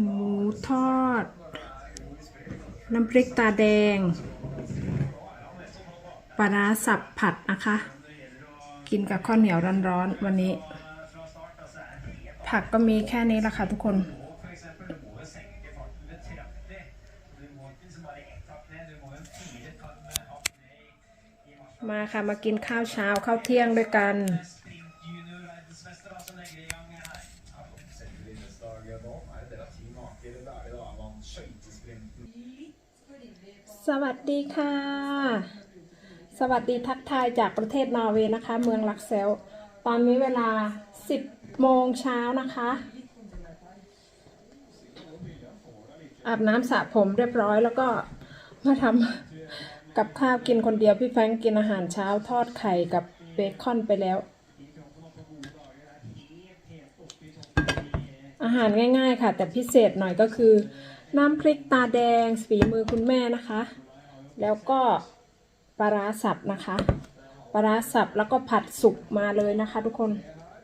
หมูทอด น้ำพริกตาแดง ปลาร้าสับผัดนะคะ กินกับข้าวเหนียวร้อนๆวันนี้ ผักก็มีแค่นี้ละค่ะทุกคนมาค่ะ มากินข้าวเช้าข้าวเที่ยงด้วยกัน สวัสดีค่ะ สวัสดีทักทายจากประเทศนอร์เวย์นะคะ เมืองลักเซล ตอนนี้เวลา 10 โมงเช้านะคะ อาบน้ำสระผมเรียบร้อยแล้วก็มาทำกับข้าวกินคนเดียวพี่แฟงกินอาหารเช้าทอดไข่กับเบคอนไปแล้ว อาหารง่ายๆค่ะ แต่พิเศษหน่อยก็คือ น้ำพริกตาแดงฝีมือคุณแม่นะคะ แล้วก็ปลาร้าสับนะคะปลาร้าสับแล้วก็ผัดสุกมาเลยนะคะ ทุกคน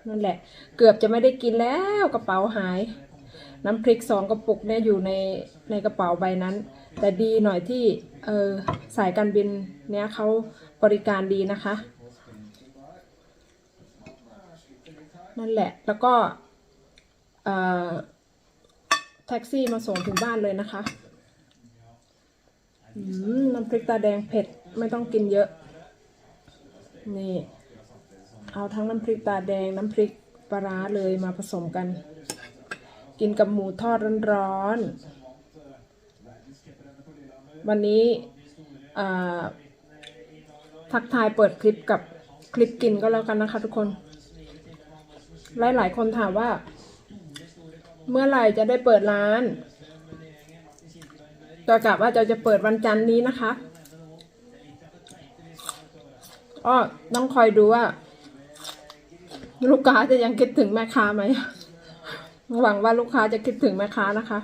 นั่นแหละ เกือบจะไม่ได้กินแล้วกระเป๋าหาย น้ำพริกสองกระปุกเนี่ยอยู่ในในกระเป๋าใบนั้น แต่ดีหน่อยที่เออสายการบินเนี้ยเขาบริการดีนะคะ นั่นแหละแล้วก็เอ่อ แท็กซี่มาส่งถึงบ้านเลยนะคะน้ำพริกตาแดงเผ็ดไม่ต้องกินเยอะ นี่ เอาทั้งน้ำพริกตาแดงน้ำพริกปลาร้าเลยมาผสมกัน กินกับหมูทอดร้อนๆวันนี้ทักทายเปิดคลิปกับคลิปกินก็แล้วกันนะคะทุกคน หลายๆคนถามว่า เมื่อไหร่จะได้เปิดร้านก็กะว่าจะจะเปิดวันจันทร์นี้นะคะอ้อต้องคอยดูว่า ลูกค้าจะยังคิดถึงแม่ค้าไหม หวังว่าลูกค้าจะคิดถึงแม่ค้านะคะ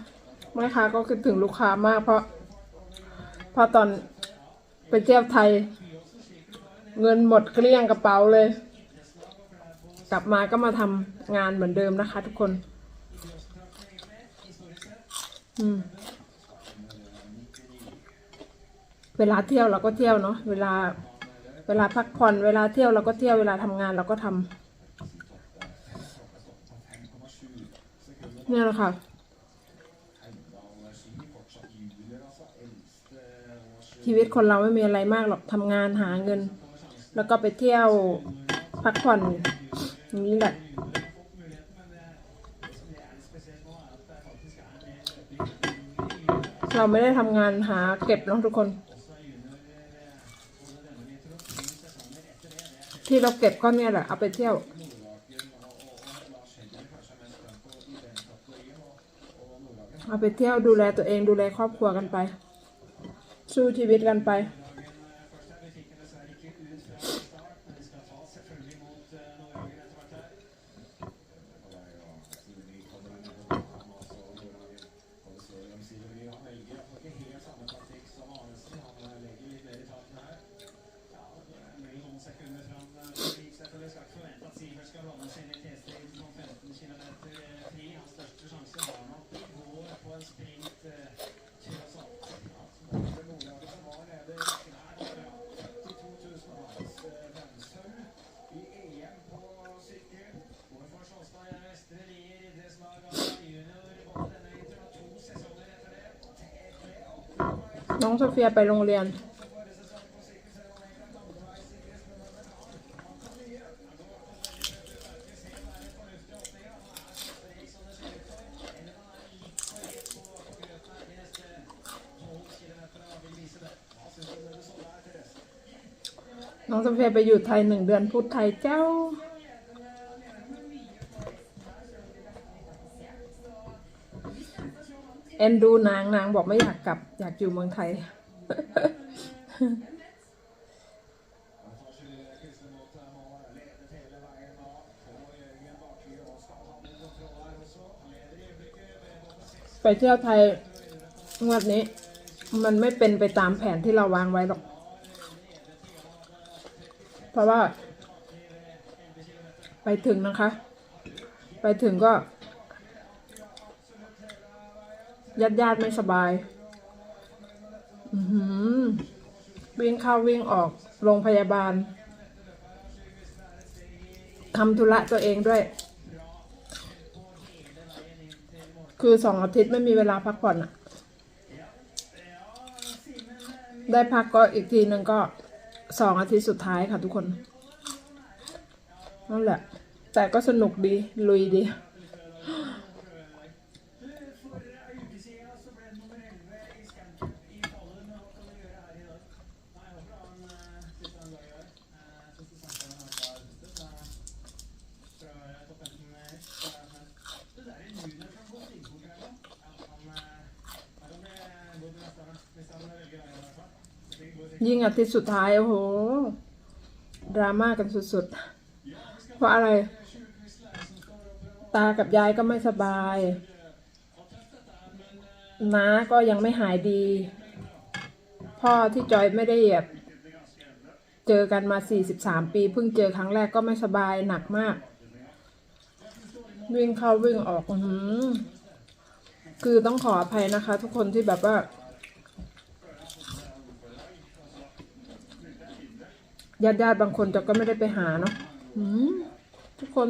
แม่ค้าก็คิดถึงลูกค้ามากเพราะ เพราะตอนไปเที่ยวไทย เงินหมดเกลี้ยงกระเป๋าเลย กลับมาก็มาทำงานเหมือนเดิมนะคะทุกคน เวลาเที่ยวเราก็เที่ยวเนาะเวลา เวลาพักผ่อนเวลาเที่ยวเราก็เที่ยวเวลาทำงานเราก็ทำเนี่ยแหละค่ะชีวิตคนเราไม่มีอะไรมากหรอกทำงานหาเงิน แล้วก็ไปเที่ยวพักผ่อนอย่างนี้แหละ เราไม่ได้ทำงานหาเก็บเนาะทุกคน ที่เราเก็บก็เนี่ยแหละเอาไปเที่ยว เอาไปเที่ยวดูแลตัวเองดูแลครอบครัวกันไป สู้ชีวิตกันไป องโซเฟียไปโรงเรียน น้องโซเฟียไปอยู่ไทยหนึ่งเดือนพูดไทยเจ้า เอ็นดูนางนางบอกไม่อยากกลับ อยากอยู่เมืองไทย ไปเที่ยวไทยงวดนี้ มันไม่เป็นไปตามแผนที่เราวางไว้หรอก เพราะว่า ไปถึงนะคะ ไปถึงก็ ญาติญาติๆไม่สบาย อือวิ่งเข้าวิ่งออกโรงพยาบาลทำธุระตัวเองด้วย คือสองอาทิตย์ไม่มีเวลาพักผ่อนอะได้พักก็อีกทีหนึ่งก็สองอาทิตย์สุดท้ายค่ะทุกคนนั่นแหละ แต่ก็สนุกดี ลุยดี ยิ่งอาทิตย์สุดท้าย โอ้โห ดราม่ากันสุดๆ เพราะอะไร ตากับยายก็ไม่สบาย น้าก็ยังไม่หายดี พ่อที่จอยไม่ได้แบบเจอกันมา 43 ปี เพิ่งเจอครั้งแรกก็ไม่สบายหนักมาก วิ่งเข้าวิ่งออกออหือคือต้องขออภัยนะคะ ทุกคนที่แบบว่า ญาติญาติๆบางคนจะก็ไม่ได้ไปหาเนาะทุกคน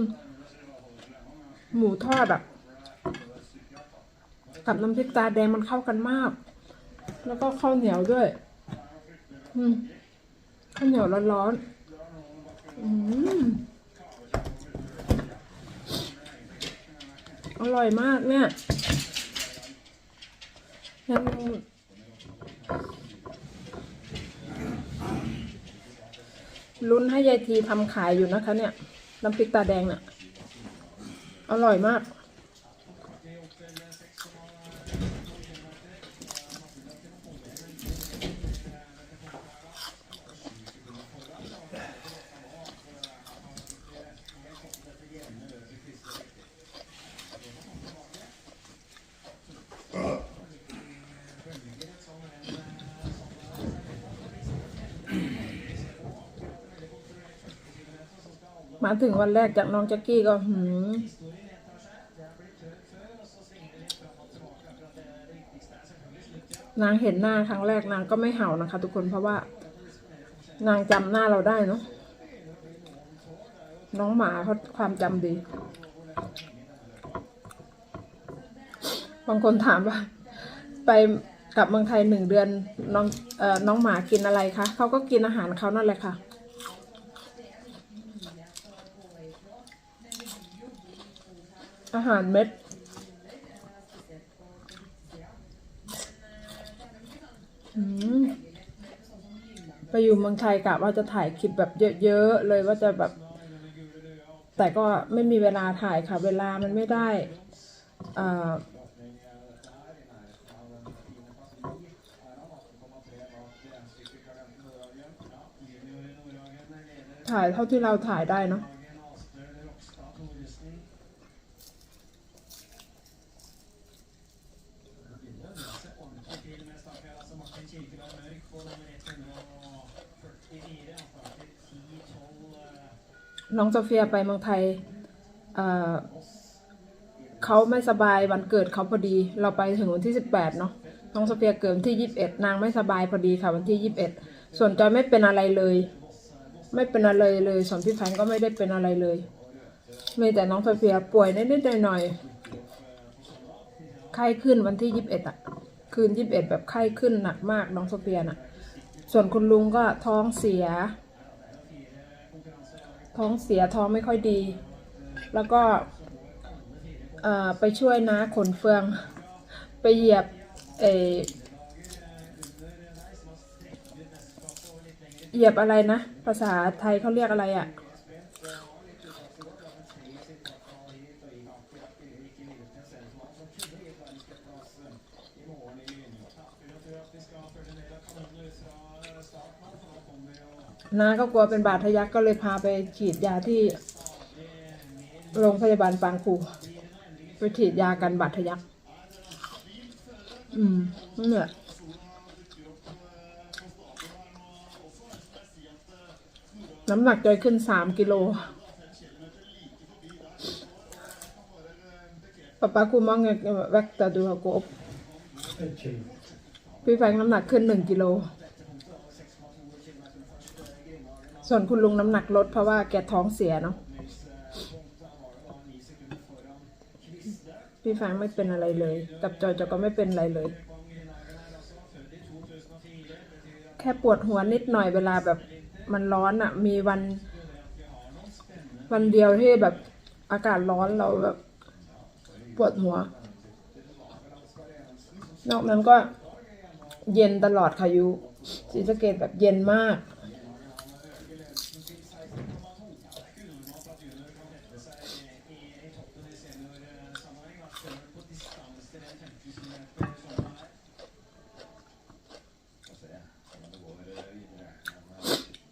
หมูทอดอะกับน้ำพริกตาแดงมันเข้ากันมาก แล้วก็ข้าวเหนียวด้วยข้าวเหนียวร้อนๆอืมอร่อยมากเนี่ยยัง ลุ้นให้ยายทีทำขายอยู่นะคะเนี่ยน้ำพริกตาแดงเนี่ยอร่อยมาก มาถึงวันแรกจากน้องแจ็กกี้ก็หืมนางเห็นหน้าครั้งแรกนางก็ไม่เห่านะคะ ทุกคนเพราะว่า นางจำหน้าเราได้เนาะน้องหมาเขาความจำดี บางคนถามว่า ไปกลับเมืองไทยหนึ่งเดือนน้องเอ่อน้องหมากินอะไรคะเขาก็กินอาหารเขานั่นแหละค่ะ อาหารเม็ด ไปอยู่เมืองไทยกะว่าจะถ่ายคลิปแบบเยอะๆเลยว่าจะแบบ แต่ก็ไม่มีเวลาถ่ายค่ะ เวลามันไม่ได้อ่าถ่ายเท่าที่เราถ่ายได้เนาะ น้องโซเฟียไปเมืองไทยเเขาไม่สบายวันเกิดเขาพอดี เราไปถึงวันที่สิบแปดเนาะน้องโซเฟียเกิดวันที่ยี่สิบเอ็ดนางไม่สบายพอดีค่ะวันที่ยี่สิบเอ็ดส่วนจอยไม่เป็นอะไรเลย ไม่เป็นอะไรเลย ส่วนพี่แฟนก็ไม่ได้เป็นอะไรเลยมีแต่น้องโซเฟียป่วยนิดๆหน่อยๆไข้ขึ้นวันที่ยี่สิบเอ็ดอะคืนยี่สิบเอ็ดแบบไข้ขึ้นหนักมากน้องโซเฟียน่ะ ส่วนคุณลุงก็ท้องเสีย ท้องเสียท้องไม่ค่อยดี แล้วก็ไปช่วยนะขนเฟือง ไปเหยียบเออเหยียบอะไรนะ ภาษาไทยเขาเรียกอะไรอะ่ะ น้าก็กลัวเป็นบาดทะยักก็เลยพาไปฉีดยาที่โรงพยาบาลปางคูไปฉีดยากันบาดทะยัก อืมนั่นแหละน้ำหนักจอยขึ้นสามกิโล Pappa god mange vekter du har gått opp. พี่แฟงน้ำหนักขึ้นหนึ่งกิโล ส่วนคุณลุงน้ำหนักลดเพราะว่าแกท้องเสียเนาะ พี่แฟงไม่เป็นอะไรเลย กับจอยจอยก็ไม่เป็นอะไรเลย แค่ปวดหัวนิดหน่อยเวลาแบบมันร้อนอะ่ะ มีวัน วันเดียวที่แบบอากาศร้อนเราแบบ ปวดหัว นอกนั้นก็ เย็นตลอดค่ะยูศรีสะเกดแบบเย็นมาก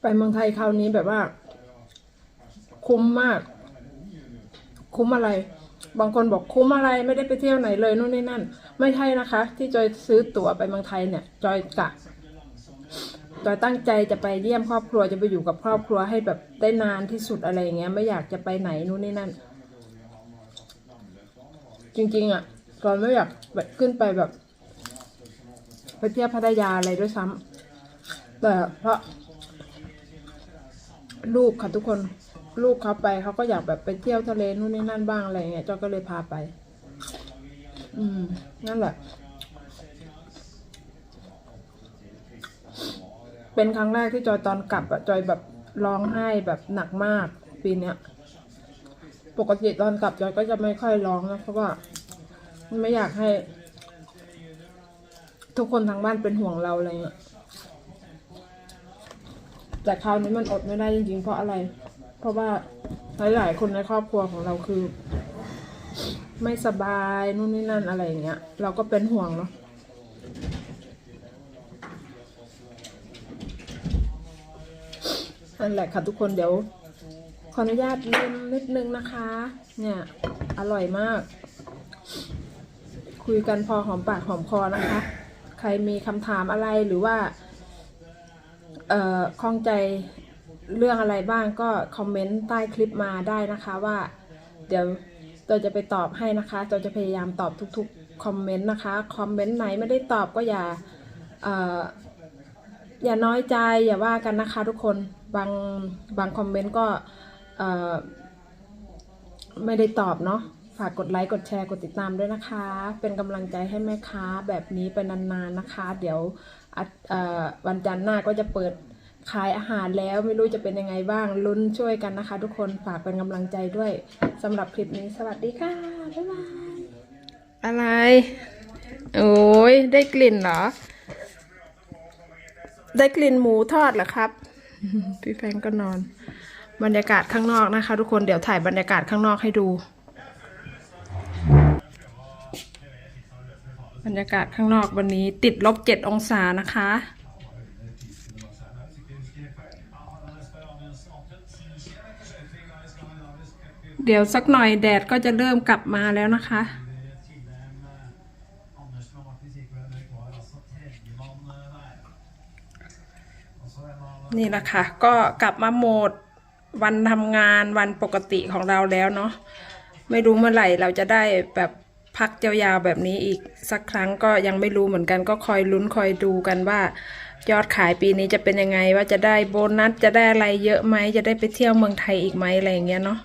ไปเมืองไทยคราวนี้แบบว่า คุ้มมาก คุ้มอะไร บางคนบอกคุ้มอะไรไม่ได้ไปเที่ยวไหนเลยนู่นนี่นั่น ไม่ใช่นะคะ ที่จอยซื้อตั๋วไปเมืองไทยเนี่ย จอยกะจอยตั้งใจจะไปเยี่ยมครอบครัวจะไปอยู่กับครอบครัวให้แบบได้นานที่สุดอะไรอย่างเงี้ย ไม่อยากจะไปไหนนู่นนี่นั่น จริงๆอะจอยไม่อยากแบบขึ้นไปแบบไปเที่ยวพัทยาอะไรด้วยซ้ำแต่เพราะ ลูกค่ะทุกคน ลูกเขาไปเขาก็อยากแบบไปเที่ยวทะเลนู่นนี่นั่นบ้างอะไรเงี้ยจอยก็เลยพาไป อืม นั่นแหละ เป็นครั้งแรกที่จอยตอนกลับอะจอยแบบร้องไห้แบบหนักมาก ปีเนี้ย ปกติตอนกลับจอยก็จะไม่ค่อยร้องนะเพราะว่าไม่อยากให้ ทุกคนทางบ้านเป็นห่วงเราอะไรเงี้ยแต่คราวนี้มันอดไม่ได้จริงๆเพราะอะไร เพราะว่าหลายๆคนในครอบครัวของเราคือ ไม่สบายนู่นนี่นั่นอะไรอย่างเงี้ย เราก็เป็นห่วงเนาะนั่นแหละค่ะทุกคนเดี๋ยว ขออนุญาตลืมนิดนึงนะคะ เนี่ย อร่อยมาก คุยกันพอหอมปากหอมคอนะคะ ใครมีคำถามอะไรหรือว่า เอ่อข้องใจเรื่องอะไรบ้างก็คอมเมนต์ใต้คลิปมาได้นะคะว่า เดี๋ยว เราจะไปตอบให้นะคะเราจะพยายามตอบทุกๆคอมเมนต์นะคะคอมเมนต์ไหนไม่ได้ตอบก็อย่าอย่าน้อยใจอย่าว่ากันนะคะทุกคนบางบางคอมเมนต์ก็ไม่ได้ตอบเนาะฝากกดไลค์กดแชร์กดติดตามด้วยนะคะ เป็นกำลังใจให้แม่ค้าแบบนี้ไปนานๆนะคะ เดี๋ยววันจันทร์หน้าก็จะเปิด ขายอาหารแล้วไม่รู้จะเป็นยังไงบ้างลุ้นช่วยกันนะคะ ทุกคนฝากเป็นกำลังใจด้วยสำหรับคลิปนี้สวัสดีค่ะบ๊ายบายอะไร โอ้ยได้กลิ่นเหรอ ได้กลิ่นหมูทอดเหรอครับ พี่แฟงก็นอน บรรยากาศข้างนอกนะคะ ทุกคนเดี๋ยวถ่ายบรรยากาศข้างนอกให้ดู บรรยากาศข้างนอกวันนี้ติดลบเจ็ดองศานะคะ เดี๋ยวสักหน่อยแดดก็จะเริ่มกลับมาแล้วนะคะ นี่แหละค่ะ ก็กลับมาโหมดวันทำงานวันปกติของเราแล้วเนาะไม่รู้เมื่อไหร่เราจะได้แบบพักยาวๆแบบนี้อีกสักครั้งก็ยังไม่รู้เหมือนกัน ก็คอยลุ้นคอยดูกันว่า ยอดขายปีนี้จะเป็นยังไงว่าจะได้โบนัสจะได้อะไรเยอะไหมจะได้ไปเที่ยวเมืองไทยอีกไหมอะไรอย่างเงี้ยเนาะ